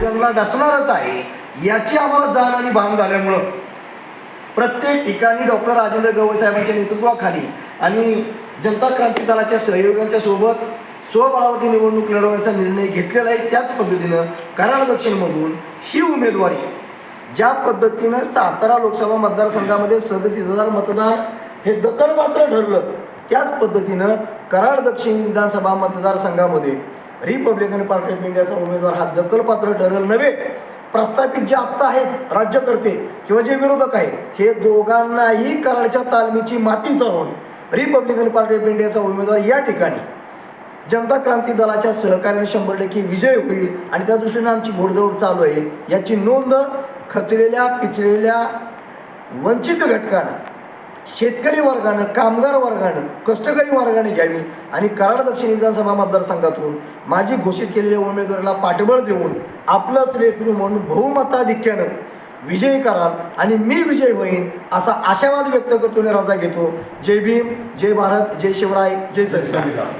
जंगला डसणारच आहे याची आम्हाला जाण आणि भान झाल्यामुळं. प्रत्येक ठिकाणी डॉक्टर राजेंद्र गवई साहेबांच्या नेतृत्वाखाली आणि जनता क्रांती दलाच्या सहयोगांच्या सोबत स्वबळावरती निवडणूक लढवण्याचा निर्णय घेतलेला आहे त्याच पद्धतीनं कराड दक्षिणमधून ही उमेदवारी. ज्या पद्धतीनं सातारा लोकसभा मतदारसंघामध्ये सदतीस हजार मतदार हे दखलपात्र ठरलं त्याच पद्धतीनं कराड दक्षिण विधानसभा मतदारसंघामध्ये रिपब्लिकन पार्टी ऑफ इंडियाचा उमेदवार हा दखलपात्र ठरेल नव्हे. प्रस्थापित जे आत्ता आहेत राज्यकर्ते किंवा जे विरोधक आहेत हे दोघांनाही कराडच्या तालमीची माती चालवून रिपब्लिकन पार्टी ऑफ इंडियाचा उमेदवार या ठिकाणी जनता क्रांती दलाच्या सहकार्याने शंभर टक्के विजय होईल आणि त्या दृष्टीने आमची घोडदौड चालू आहे. याची नोंद खचलेल्या पिचलेल्या वंचित घटकानं शेतकरी वर्गानं कामगार वर्गानं कष्टकरी वर्गाने घ्यावी आणि कराड दक्षिण विधानसभा मतदारसंघातून माझी घोषित केलेल्या उमेदवाराला पाठबळ देऊन आपलंच लेखरू म्हणून बहुमताधिक्यानं विजयी कराल आणि मी विजय होईन असा आशावाद व्यक्त करतो आणि रजा घेतो. जय भीम जय भारत जय शिवराय जय संविधान.